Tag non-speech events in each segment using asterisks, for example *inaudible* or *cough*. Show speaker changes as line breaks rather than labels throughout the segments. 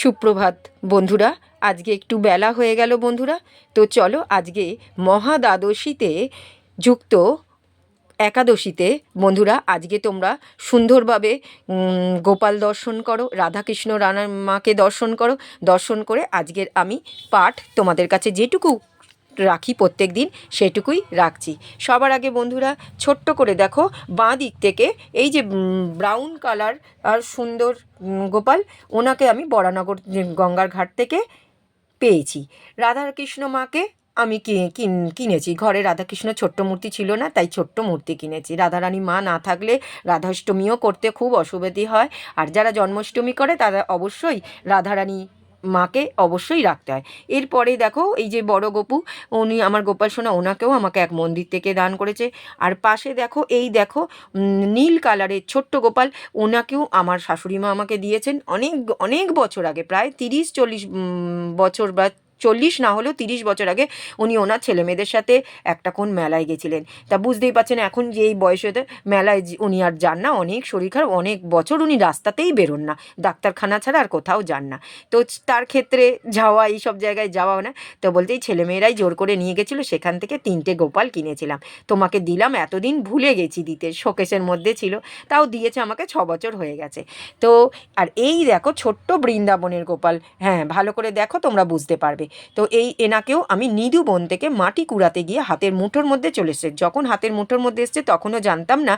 সুপ্রভাত বন্ধুরা আজকে একটু বেলা হয়ে গেল বন্ধুরা তো চলো আজকে মহাদ্বাদশীতে যুক্ত একাদশীতে বন্ধুরা আজকে তোমরা সুন্দরভাবে গোপাল দর্শন করো রাধাকৃষ্ণ রানার মাকে দর্শন করো দর্শন করে আজকের আমি পাঠ তোমাদের কাছে যেটুকু রাখি প্রত্যেক দিন সেটুকুই রাখছি সবার আগে বন্ধুরা ছোট্ট করে দেখো বাঁ দিক থেকে এই যে ব্রাউন কালার আর সুন্দর গোপাল ওনাকে আমি বরানগর গঙ্গার ঘাট থেকে পেয়েছি রাধাকৃষ্ণ মাকে আমি কিনেছি ঘরে রাধাকৃষ্ণ ছোট্ট মূর্তি ছিল না তাই ছোট্ট মূর্তি কিনেছি রাধারানী মা না থাকলে রাধাষ্টমীও করতে খুব অসুবিধে হয় আর যারা জন্মাষ্টমী করে তারা অবশ্যই রাধারানী মাকে অবশ্যই রাখতে হয় এরপরে দেখো এই যে বড় গোপু উনি আমার গোপাল সোনা ওনাকেও আমাকে এক মন্দির থেকে দান করেছে আর পাশে দেখো এই দেখো নীল কালারের ছোট্ট গোপাল ওনাকেও আমার শাশুড়ি মা আমাকে দিয়েছেন অনেক অনেক বছর আগে প্রায় তিরিশ চল্লিশ বছর বা চল্লিশ না হলেও তিরিশ বছর আগে উনি ওনার ছেলে মেয়েদের সাথে একটা কোন মেলায় গেছিলেন তা বুঝতেই পারছেন এখন যে এই বয়সেতে মেলায় উনি আর যান না অনেক শরীর খারাপ অনেক বছর উনি রাস্তাতেই বেরোন না ডাক্তারখানা ছাড়া আর কোথাও যান না তো তার ক্ষেত্রে যাওয়া এই সব জায়গায় যাওয়াও না তো বলতে এই ছেলেমেয়েরাই জোর করে নিয়ে গেছিলো সেখান থেকে তিনটে গোপাল কিনেছিলাম তোমাকে দিলাম এতদিন ভুলে গেছি দিতে শোকেশের মধ্যে ছিল তাও দিয়েছে আমাকে ছ বছর হয়ে গেছে তো আর এই দেখো ছোট্ট বৃন্দাবনের গোপাল হ্যাঁ ভালো করে দেখো তোমরা বুঝতে পারবে তো এই এনাকেও আমি নিদু বন থেকে মাটি কুড়াতে গিয়ে হাতের মুঠোর মধ্যে চলে এসছে যখন হাতের মুঠোর মধ্যে এসছে তখনও জানতাম না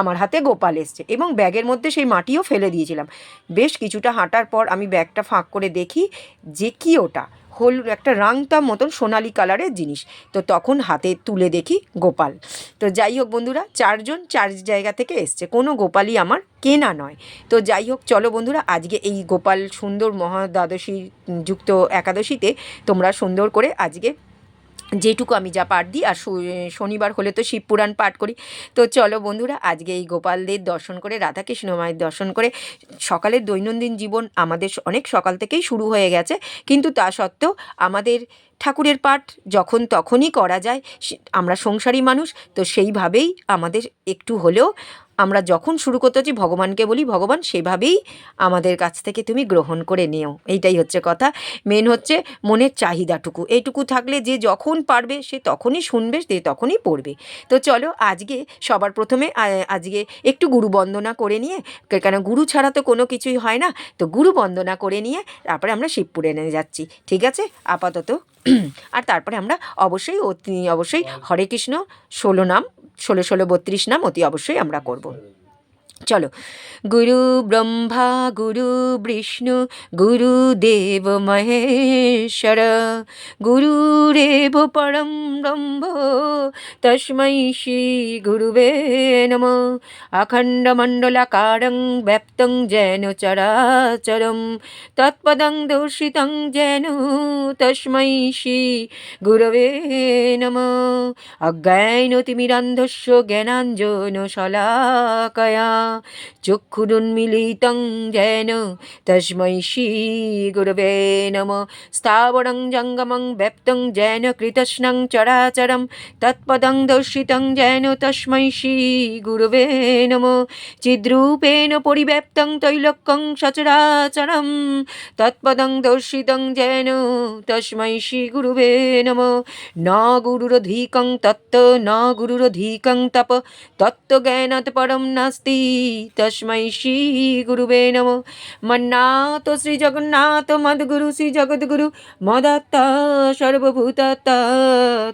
আমার হাতে গোপাল এসছে এবং ব্যাগের মধ্যে সেই মাটিও ফেলে দিয়েছিলাম বেশ কিছুটা হাঁটার পর আমি ব্যাগটা ফাঁক করে দেখি যে কি ওটা হল একটা রাংতা মতন সোনালি কালারের জিনিস তো তখন হাতে তুলে দেখি গোপাল তো যাই হোক বন্ধুরা চারজন চার জায়গা থেকে এসছে কোনো গোপালই আমার কেনা নয় তো যাই হোক চলো বন্ধুরা আজকে এই গোপাল সুন্দর মহাদ্বাদশী যুক্ত একাদশীতে তোমরা সুন্দর করে আজকে যেটুকু আমি যা পাঠ দিই আর শনিবার হলে তো শিব পুরাণ পাঠ করি তো চলো বন্ধুরা আজকে এই গোপালদের দর্শন করে রাধাকৃষ্ণ মায়ের দর্শন করে সকালের দৈনন্দিন জীবন আমাদের অনেক সকাল থেকেই শুরু হয়ে গেছে কিন্তু তা সত্ত্বেও আমাদের ঠাকুরের পাঠ যখন তখনই করা যায় আমরা সংসারী মানুষ তো সেইভাবেই আমাদের একটু হলেও আমরা যখন শুরু করতে হচ্ছি ভগবানকে বলি ভগবান সেভাবেই আমাদের কাছ থেকে তুমি গ্রহণ করে নিও এইটাই হচ্ছে কথা মেন হচ্ছে মনের চাহিদাটুকু এইটুকু থাকলে যে যখন পারবে সে তখনই শুনবে সে তখনই পড়বে তো চলো আজকে সবার প্রথমে আজকে একটু গুরু বন্দনা করে নিয়ে কেন গুরু ছাড়া তো কোনো কিছুই হয় না তো গুরু বন্দনা করে নিয়ে তারপরে আমরা শিবপুরে নিয়ে যাচ্ছি ঠিক আছে আপাতত *clears throat* আর তারপরে আমরা অবশ্যই অতি অবশ্যই হরে কৃষ্ণ ষোলো নাম ষোলো ষোলো বত্রিশ নাম অতি অবশ্যই আমরা করব চলো গুরু ব্রহ্মা গুরু বিষ্ণু গুরু দেব মহেশ্বর গুরু রেব পরম ব্রহ্ম তস্মৈ শ্রী গুরুবে নম অখণ্ডমণ্ডলাকারং ব্যপ্ত যেন চরাচরম তৎপদং দর্শিতং যেন তস্মৈ শ্রী গুরবে নম অজ্ঞানতিমিরান্ধস্য জ্ঞানাঞ্জন শলাকয়া চক্ষুরুন্মিলিতং যেন তস্মৈ শ্রী নম স্থাবরং জঙ্গমং ব্যপ্তং যেন কৃতস্নং চরাচরম তৎপদং দর্শিতং যেন তস্মৈ শ্রী নম চিদ্রূপেণ পরিব্যাপ্তং তৈলক্যং সচরাচরম তৎপদং দর্শিতং যেন তস্মৈ শ্রী নম ন গুরুরধিকং তত্ত্ব ন গুরুরধিকং তপ তত্ত্বজ্ঞানাৎ পরম নাস্তি তস্মৈ শ্রী গুরুবে নম মন্নাথ শ্রী জগন্নাথ মদগুরু শ্রী জগদ্গুরু মদত্ত সর্বভূতত্ত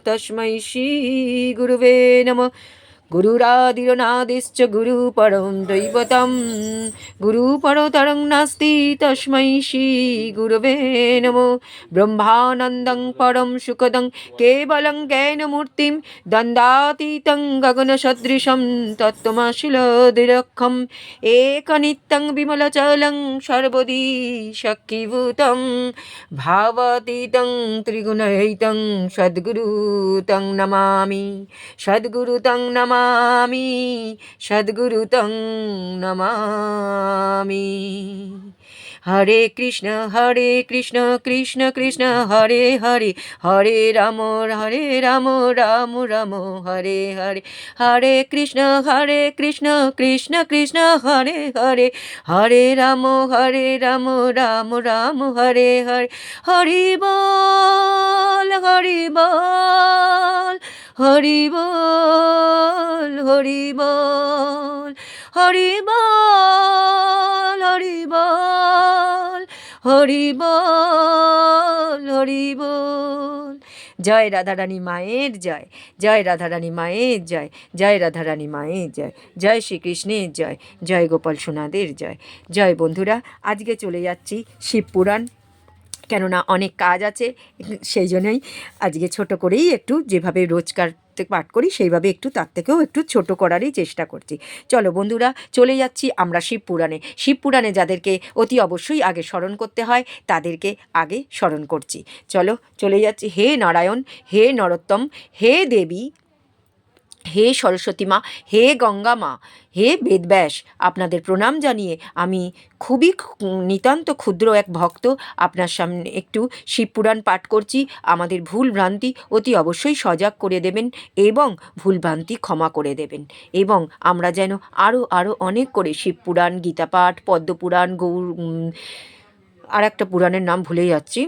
তস্মৈ শ্রী গুরুবে নম গুরুরাদিরনাদিশ্চ গুরু পরম দৈবতম গুরু পরতরং নাস্তি তস্মৈ শ্রী গুরবে নমো ব্রহ্মানন্দং পরম সুখদং কেবলং জ্ঞানমূর্তিম দণ্ডাতীতং গগনসদৃশম তত্ত্বমাশিলদিরক্ষম একনিত্যং বিমলচলং সর্বদি শক্ীভূতম ভাবতীতং ত্রিগুণরহিতং সদ্গুরু নমামি সদ্গুরু নমামি নমামি সদ্গুরু তং নমামি হরে কৃষ্ণ হরে কৃষ্ণ কৃষ্ণ কৃষ্ণ হরে হরে হরে রাম হরে রাম রাম রাম হরে হরে হরে কৃষ্ণ হরে কৃষ্ণ কৃষ্ণ কৃষ্ণ হরে হরে হরে রাম হরে রাম রাম রাম হরে হরে হরি বল হরি বল হরি বল হরি বল হরি বল হরি বল হরি বল হরি বল জয় রাধারানী মায়ের জয় জয় রাধারানী মায়ের জয় জয় রাধারানী মায়ের জয় জয় শ্রীকৃষ্ণের জয় জয় গোপাল সোনাদের জয় জয় বন্ধুরা আজকে চলে যাচ্ছি শিবপুরাণ কেননা অনেক কাজ আছে সেই জন্যই আজকে ছোট করেই একটু যেভাবে রোজকার থেকে পাঠ করি সেইভাবে একটু তার থেকেও একটু ছোট করারই চেষ্টা করছি চলো বন্ধুরা চলে যাচ্ছি আমরা শিব পুরাণে শিব পুরাণে যাদেরকে অতি অবশ্যই আগে স্মরণ করতে হয় তাদেরকে আগে স্মরণ করছি চলো চলে যাচ্ছি হে নারায়ণ হে নরোত্তম হে দেবী হে সরস্বতী মা হে গঙ্গা মা হে বেদব্যাস আপনাদের প্রণাম জানিয়ে আমি খুবই নিতান্ত ক্ষুদ্র এক ভক্ত আপনার সামনে একটু শিবপুরাণ পাঠ করছি আমাদের ভুল ভ্রান্তি অতি অবশ্যই সজাগ করে দেবেন এবং ভুল ভ্রান্তি ক্ষমা করে দেবেন এবং আমরা যেন আরও আরও অনেক করে শিবপুরাণ গীতাপাঠ পদ্মপুরাণ গৌর আর একটা পুরাণের নাম ভুলে যাচ্ছি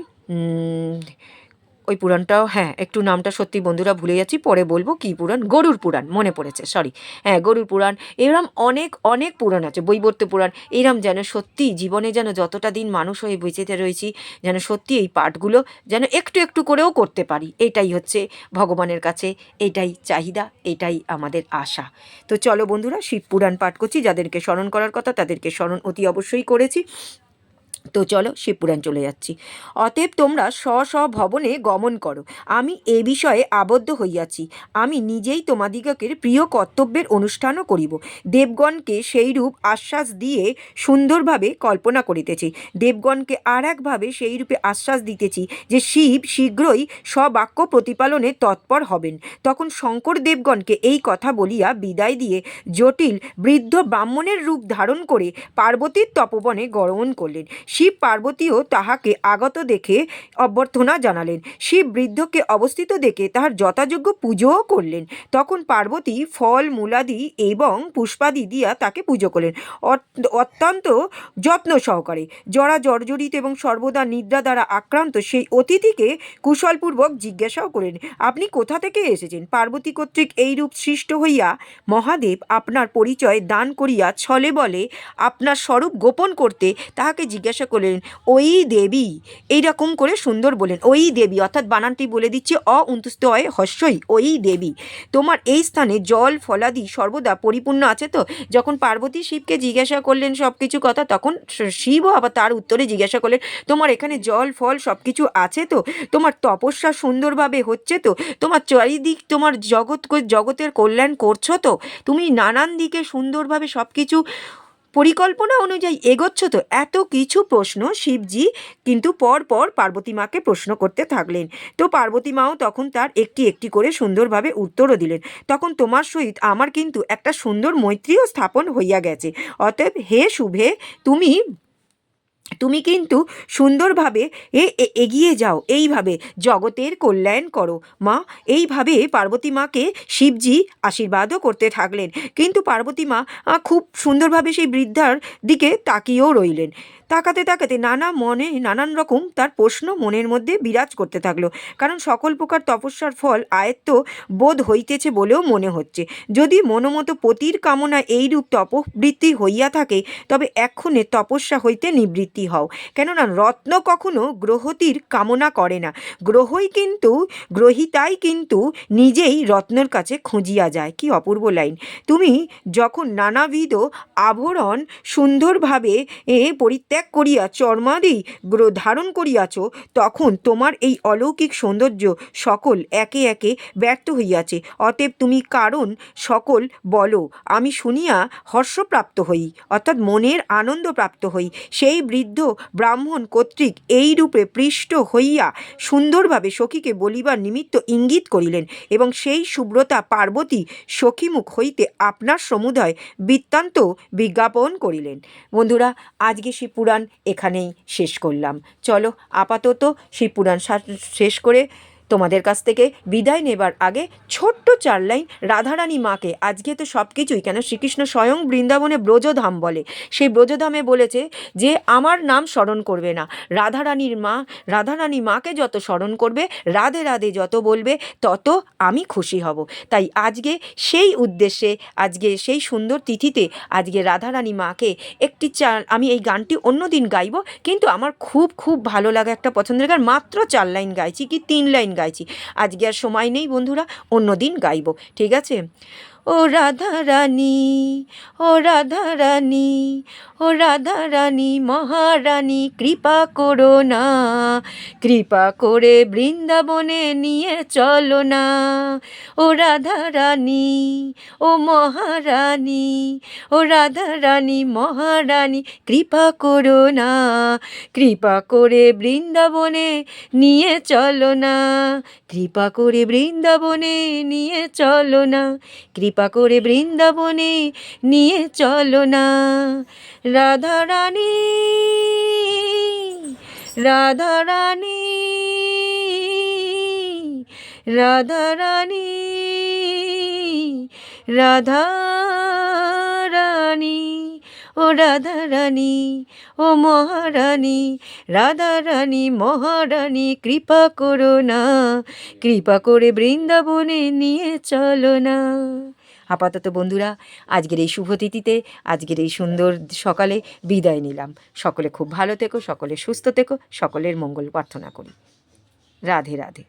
ওই পুরাণটাও হ্যাঁ একটু নামটা সত্যি বন্ধুরা ভুলে যাচ্ছি পরে বলবো কি পুরাণ গরুর পুরাণ মনে পড়েছে সরি হ্যাঁ গরুর পুরাণ এরম অনেক অনেক পুরাণ আছে বৈবর্ত পুরাণ এরম যেন সত্যি জীবনে যেন যতটা দিন মানুষ হয়ে বেঁচেতে রয়েছি যেন সত্যি এই পাঠগুলো যেন একটু একটু করেও করতে পারি এটাই হচ্ছে ভগবানের কাছে এটাই চাহিদা এটাই আমাদের আশা তো চলো বন্ধুরা শিব পুরাণ পাঠ করছি যাদেরকে স্মরণ করার কথা তাদেরকে স্মরণ অতি অবশ্যই করেছি তো চলো শিবপুরাণ চলে যাচ্ছি অতএব তোমরা স্ব স্ব ভবনে গমন করো আমি এ বিষয়ে আবদ্ধ হইয়াছি আমি নিজেই তোমাদিগকে প্রিয় কর্তব্যের অনুষ্ঠানও করিব দেবগণকে সেইরূপ আশ্বাস দিয়ে সুন্দরভাবে কল্পনা করিতেছি দেবগণকে আর একভাবে সেইরূপে আশ্বাস দিতেছি যে শিব শীঘ্রই স্ববাক্য প্রতিপালনে তৎপর হবেন তখন শঙ্কর দেবগণকে এই কথা বলিয়া বিদায় দিয়ে জটিল বৃদ্ধ ব্রাহ্মণের রূপ ধারণ করে পার্বতীর তপবনে গরমন করলেন শিব পার্বতীও তাহাকে আগত দেখে অভ্যর্থনা জানালেন শিব বৃদ্ধকে অবস্থিত দেখে তাহার যথাযোগ্য পুজোও করলেন তখন পার্বতী ফল মূলাদি এবং পুষ্পাদি দিয়া তাকে পুজো করলেন অত্যন্ত যত্ন সহকারে জরা জর্জরিত এবং সর্বদা নিদ্রা দ্বারা আক্রান্ত সেই অতিথিকে কুশলপূর্বক জিজ্ঞাসাও করেন আপনি কোথা থেকে এসেছেন পার্বতী কর্তৃক এইরূপ সৃষ্ট হইয়া মহাদেব আপনার পরিচয় দান করিয়া ছলে বলে আপনার স্বরূপ গোপন করতে তাহাকে জিজ্ঞাসা করলেন ওই দেবী এইরকম করে সুন্দর বলেন ওই দেবী অর্থাৎ বানানটি বলে দিচ্ছে অ অন্তুস্ত হয় হস্যই ওই দেবী তোমার এই স্থানে জল ফলাদি সর্বদা পরিপূর্ণ আছে তো যখন পার্বতী শিবকে জিজ্ঞাসা করলেন সব কিছু কথা তখন শিবও আবার তার উত্তরে জিজ্ঞাসা করলেন তোমার এখানে জল ফল সব কিছু আছে তো তোমার তপস্যা সুন্দরভাবে হচ্ছে তো তোমার চারিদিক তোমার জগৎ জগতের কল্যাণ করছো তো তুমি নানান দিকে সুন্দরভাবে সব কিছু পরিকল্পনা অনুযায়ী এগোচ্ছ তো এত কিছু প্রশ্ন শিবজি কিন্তু পর পর পার্বতী মাকে প্রশ্ন করতে থাকলেন তো পার্বতী মাও তখন তার একটি একটি করে সুন্দরভাবে উত্তরও দিলেন তখন তোমার সহিত আমার কিন্তু একটা সুন্দর মৈত্রীও স্থাপন হইয়া গেছে অতএব হে শুভে তুমি তুমি কিন্তু সুন্দরভাবে এ এগিয়ে যাও এইভাবে জগতের কল্যাণ করো মা এইভাবে পার্বতী মাকে শিবজি আশীর্বাদও করতে থাকলেন কিন্তু পার্বতী মা খুব সুন্দরভাবে সেই বৃদ্ধার দিকে তাকিয়েও রইলেন তাকাতে তাকাতে নানা মনে নানান রকম তার প্রশ্ন মনের মধ্যে বিরাজ করতে থাকলো কারণ সকল প্রকার তপস্যার ফল আয়ত্ত বোধ হইতেছে বলেও মনে হচ্ছে যদি মনোমতো পতির কামনা এইরূপ তপবৃত্তি হইয়া থাকে তবে এক্ষণে তপস্যা হইতে নিবৃত্তি ব্যক্তি হও কেননা রত্ন কখনো গ্রহতির কামনা করে না গ্রহই কিন্তু গ্রহিতাই কিন্তু নিজেই রত্নর কাছে খুঁজিয়া যায় কি অপূর্ব লাইন তুমি যখন নানাবিধ আভরণ সুন্দরভাবে এ পরিত্যাগ করিয়া চর্মাদি ধারণ করিয়াছ তখন তোমার এই অলৌকিক সৌন্দর্য সকল একে একে ব্যর্থ হইয়াছে অতএব তুমি কারণ সকল বলো আমি শুনিয়া হর্ষপ্রাপ্ত হই অর্থাৎ মনের আনন্দ প্রাপ্ত হই সেই বৃদ্ধ বৃদ্ধ ব্রাহ্মণ কর্তৃক এই রূপে পৃষ্ঠ হইয়া সুন্দরভাবে সখীকে বলিবার নিমিত্ত ইঙ্গিত করিলেন এবং সেই সুব্রতা পার্বতী সখীমুখ হইতে আপনার সমুদয় বৃত্তান্ত বিজ্ঞাপন করিলেন বন্ধুরা আজকে পুরাণ এখানেই শেষ করলাম চলো আপাতত পুরাণ শেষ করে তোমাদের কাছ থেকে বিদায় নেবার আগে ছোট্ট চার লাইন রাধারানী মাকে আজকে তো সব কিছুই কেন শ্রীকৃষ্ণ স্বয়ং বৃন্দাবনে ব্রজধাম বলে সেই ব্রজধামে বলেছে যে আমার নাম স্মরণ করবে না রাধারানীর মা রাধারানী মাকে যত স্মরণ করবে রাধে রাধে যত বলবে তত আমি খুশি হব তাই আজকে সেই উদ্দেশ্যে আজকে সেই সুন্দর তিথিতে আজকে রাধারানী মাকে একটি চাল আমি এই গানটি অন্য দিন গাইব কিন্তু আমার খুব খুব ভালো লাগা একটা পছন্দের গান মাত্র চার লাইন গাইছি কি তিন লাইন গাইছি আজকে আর সময় নেই বন্ধুরা অন্য দিন গাইব ঠিক আছে ও রাধা রানী ও রাধা রানী ও রাধা রানী মহারানী কৃপা করো না কৃপা করে বৃন্দাবনে নিয়ে চলো না ও রাধা রানী ও মহারানী ও রাধা রানী মহারানী কৃপা করো না কৃপা করে বৃন্দাবনে নিয়ে চলো না কৃপা করে বৃন্দাবনে নিয়ে চলো না কৃপা কৃপা করে বৃন্দাবনে নিয়ে চলো না রাধারানী রানী রাধা রানী ও রাধারানী ও মহারানী রাধারানী মহারানী কৃপা করো না কৃপা করে বৃন্দাবনে নিয়ে চলো না আপাতত বন্ধুরা আজকের এই শুভতিথিতে আজকের এই সুন্দর সকালে বিদায় নিলাম সকলে খুব ভালো থেকো সকলে সুস্থ থেকো সকলের মঙ্গল প্রার্থনা করি রাধে রাধে